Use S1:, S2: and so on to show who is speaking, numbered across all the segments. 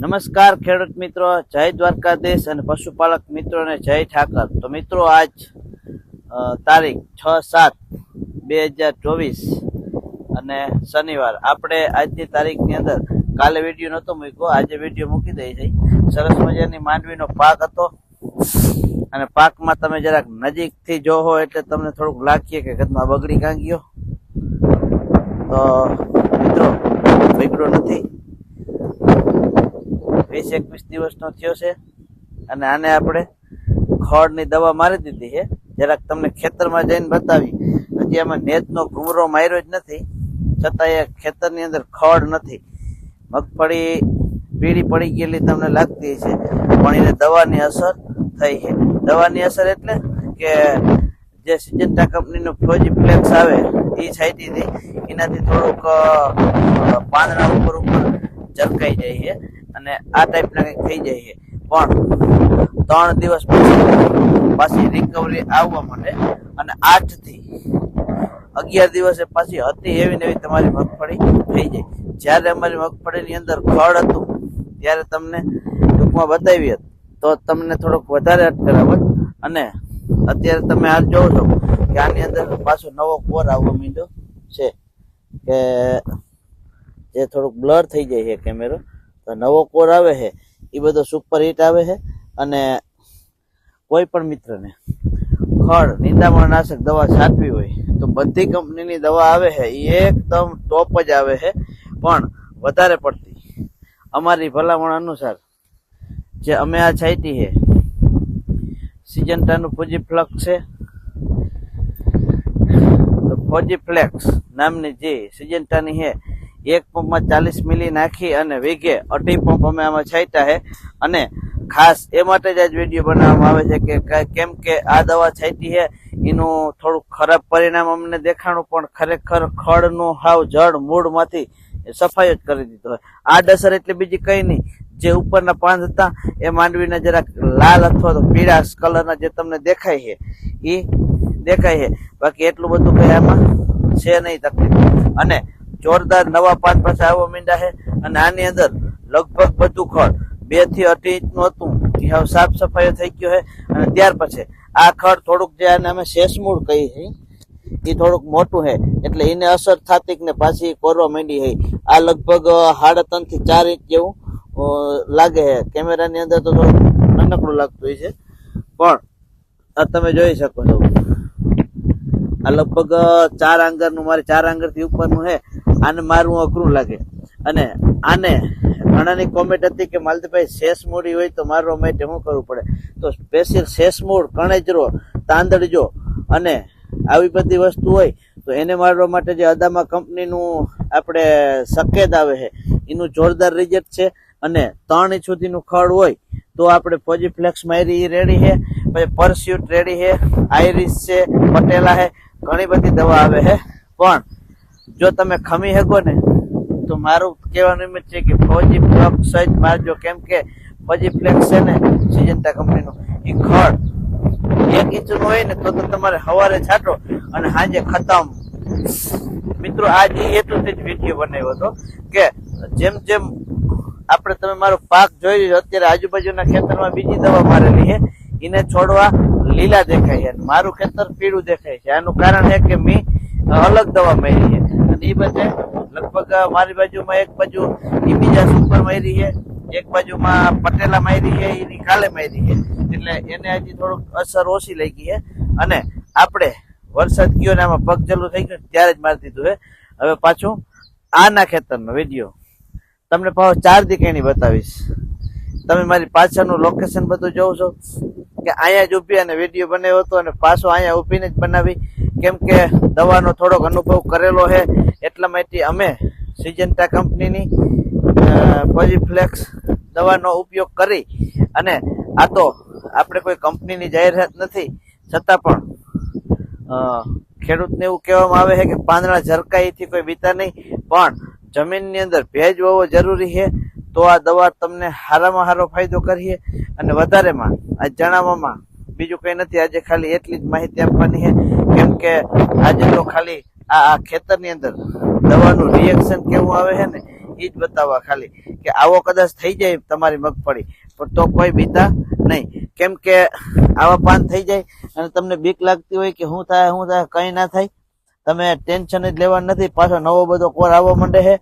S1: નમસ્કાર ખેડૂત મિત્રો, જય દ્વારકાધીશ અને પશુપાલક મિત્રોને જય ઠાકર. તો મિત્રો, આજ તારીખ છ સાત બે હજાર ચોવીસ અને શનિવાર. આપણે આજની તારીખની અંદર કાલે વીડિયો નહોતો મૂક્યો, આજે વીડિયો મૂકી દઈ છે. સરસ મજાની માંડવીનો પાક હતો. અને પાકમાં તમે જરાક નજીકથી જોવો એટલે તમને થોડુંક લાગીએ કે ઘરમાં બગડી કાં ગયો તો, મિત્રો, બગડ્યો નથી. વીસ એકવીસ દિવસનો થયો છે. અને આને આપણે ખડની દવા મારી દીધી છે. જરાક તમને ખેતરમાં જઈને બતાવી. હજી આમાં નેતનો ઘૂમરો માર્યો જ નથી. છતાં એ ખેતરની અંદર ખડ નથી. મગફળી પીળી પડી ગયેલી તમને લાગતી છે પણ એને દવાની અસર થઈ છે. દવાની અસર એટલે કે જે સિજન્ટા કંપનીનું ફોજી ફ્લેક્સ આવે એ હતી એનાથી થોડુંક પાંદડા ઉપર ઉપર ચરકાઈ જાય છે. અને આ ટાઈપના કંઈક થઈ જાય છે. પણ ત્રણ દિવસ પછી પાછી રિકવરી આવવા માટે અને આઠથી અગિયાર દિવસે પાછી હતી એવી ને એવી તમારી મગફળી થઈ જાય. જ્યારે અમારી મગફળીની અંદર ખડ હતું, ત્યારે તમને ટૂંકમાં બતાવી હતી તો તમને થોડોક વધારે અટકરાવત અને અત્યારે તમે આ જોવો છો કે આની અંદર પાછો નવો કોર આવવા માંડ્યો છે, કે જે થોડુંક બ્લર થઈ જાય છે કેમેરો તો નવો કોર આવે છે, એ બધો સુપર હિટ આવે છે અને કોઈ પણ મિત્રને ખડ, નિંદામણ નાશક દવા છાંટવી હોય તો બધી કંપનીની દવા આવે છે, એ એકદમ ટોપ જ આવે છે. પણ વધારે પડતી અમારી ભલામણ અનુસાર જે અમે આ છાંટી છે સિઝન ટાનું ફોજી ફ્લક્સ છે. તો ફોજી ફ્લેક્સ નામની જે સિજન્ટાની છે એક પંપમાં ચાલીસ મિલી નાખી અને વીઘે અઢી પંપ અમે આમાં છાંટ્યા છે અને ખાસ એ માટે જ આજ વીડિયો બનાવવામાં આવે છે કે કેમ કે આ દવા છાંટી છે એનું થોડુંક ખરાબ પરિણામ અમને દેખાણું, પણ ખરેખર ખડનું હાવ જડ મૂળમાંથી સફાઈ જ કરી દીધો હોય આ ડસર એટલે બીજી કંઈ નહીં. જે ઉપરના પાન હતા, એ માંડવીના જરાક લાલ અથવા તો પીળા કલરના જે તમને દેખાય છે એ દેખાય છે બાકી એટલું બધું કંઈ આમાં છે નહીં તકલીફ. અને જોરદાર નવા પાન પાસે આવવા માંડ્યા છે અને આની અંદર લગભગ બધું ખડ બેથી અઢી ઇંચનું હતું. એ હવે સાફ સફાઈ થઈ ગયો છે અને ત્યાર પછી આ ખડ થોડુંક જે આને અમે શેષમૂળ કહી છે એ થોડુંક મોટું છે. એટલે એને અસર થતી ને પાછી કોરવા માંડી છે. આ લગભગ સાડા ત્રણથી ચાર ઇંચ જેવું લાગે છે. કેમેરાની અંદર તો થોડુંક નાનકડું લાગતું હોય છે. પણ આ તમે જોઈ શકો છો. આ લગભગ ચાર આંગરનું, મારે ચાર આંગરથી ઉપરનું છે. આને મારવું અઘરું લાગે. અને આને ઘણાની કોમેન્ટ હતી કે, માલતીભાઈ, શેષ મૂડી હોય તો મારવા માટે શું કરવું પડે? તો સ્પેશિયલ શેષ મૂળ કણેજરો તાંદળજો અને આવી બધી વસ્તુ હોય, તો એને મારવા માટે જે અદામા કંપનીનું આપણે સકેદ આવે છે, એનું જોરદાર રિઝલ્ટ છે. અને ત્રણ ઇંચ સુધીનું ખડ હોય, તો આપણે ફોજીફ્લેક્સ મારી રેડી છે. પછી પરસ્યુટ રેડી છે આઈરિસ છે પટેલા છે, ઘણી બધી દવા આવે છે. પણ જો તમે ખમી શકો ને, તો મારું કહેવાનું એમ છે કે ફોજી ફ્લેક્સ સહિત મારજો કેમ કે ફોજી ફ્લેક્સ છે ને સિજન્ટા કંપનીનું એ ખડ એક ઇંચનું હોય ને, તો તમારે સવારે છાંટો અને સાંજે ખતમ. મિત્રો, આજે એ હેતુથી જ વીડિયો બનાવ્યો હતો કે જેમ જેમ આપણે તમે મારો પાક જોઈ રહ્યો અત્યારે આજુબાજુના ખેતરમાં બીજી દવા મારેલી છે, એને છોડવા લીલા દેખાય છે મારું ખેતર પીળું દેખાય છે. આનું કારણ છે કે મેં અલગ દવા મેળી છે. અને એ બધે લગભગ મારી બાજુમાં એક બાજુ ઇમિજા સુપર મારી છે, એક બાજુમાં પટેલા મારી છે, એની કાલે મારી છે. એટલે એને હજી થોડુંક અસર ઓછી લઈ ગઈ છે. અને આપણે વરસાદ ગયો ને આમાં પગ ચાલુ થઈ ગયો ત્યારે જ મારી દીધું છે. હવે પાછું આના ખેતરનો વીડિયો. તમને પાછો ચાર દીકરી બતાવીશ. તમે મારી પાછળનું લોકેશન બધું જોવો છો. કે અહીંયા જ ઊભી અને વીડિયો બનાવ્યો હતો અને પાછો અહીંયા ઊભીને જ બનાવી. કેમ કે દવાનો થોડોક અનુભવ કરેલો છે. એટલા માટે અમે સિજન્ટા કંપનીની પોઝીફ્લેક્સ દવાનો ઉપયોગ કરી અને આ તો આપણે કોઈ કંપનીની જાહેરાત નથી. છતાં પણ ખેડૂતને એવું કહેવામાં આવે છે કે પાંદડા ઝરકાઈથી કોઈ બીતા નહીં. પણ જમીનની અંદર ભેજ હોવો જરૂરી છે. તો આ દવા તમને સારામાં સારો ફાયદો કરીએ. અને વધારેમાં આ જણાવવામાં બીજું કઈ નથી. આજે ખાલી એટલી જ માહિતી આપવાની છે. કેમ કે આજે તો ખાલી આ ખેતરની અંદર દવાનું રિએક્શન કેવું આવે છે ને એ જ બતાવવા ખાલી કે આવો કદાચ થઈ જાય તમારી મગફળી. પણ તો કોઈ બીતા નહીં. કેમ કે આવા પાન થઈ જાય અને તમને બીક લાગતી હોય કે શું થાય શું થાય, કઈ ના થાય, તમે ટેન્શન જ લેવા નથી. પાછો નવો બધો કોર આવવા માંડે છે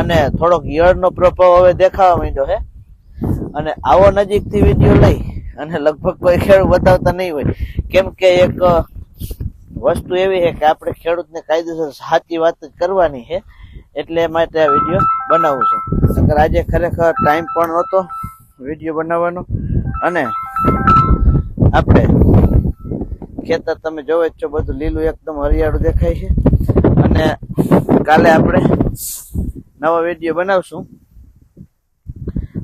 S1: અને થોડોક યળનો પ્રભાવ હવે દેખાવા માંડ્યો છે. અને આવો નજીકથી વીડિયો લઈ અને લગભગ કોઈ ખેડૂત બતાવતા નહીં હોય. કેમ કે એક વસ્તુ એવી છે કે આપણે ખેડૂતને કાયદેસર સાચી વાત જ કરવાની છે. એટલે માટે આ વીડિયો બનાવું છું. નકર આજે ખરેખર ટાઈમ પણ નહોતો વીડિયો બનાવવાનો. અને આપણે ખેતર તમે જોવો છો, બધું લીલું એકદમ હરિયાળું દેખાય છે. અને કાલે આપણે નવો વીડિયો બનાવશું.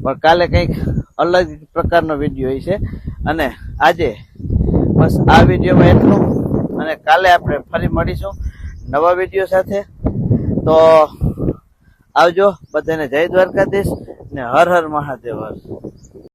S1: પણ કાલે કંઈક અલગ પ્રકારનો વીડિયો હોય છે. અને આજે બસ આ વિડીયોમાં એટલું. અને કાલે આપણે ફરી મળીશું નવા વીડિયો સાથે. તો આવજો. બધાને જય દ્વારકાધીશ ને હર હર મહાદેવ.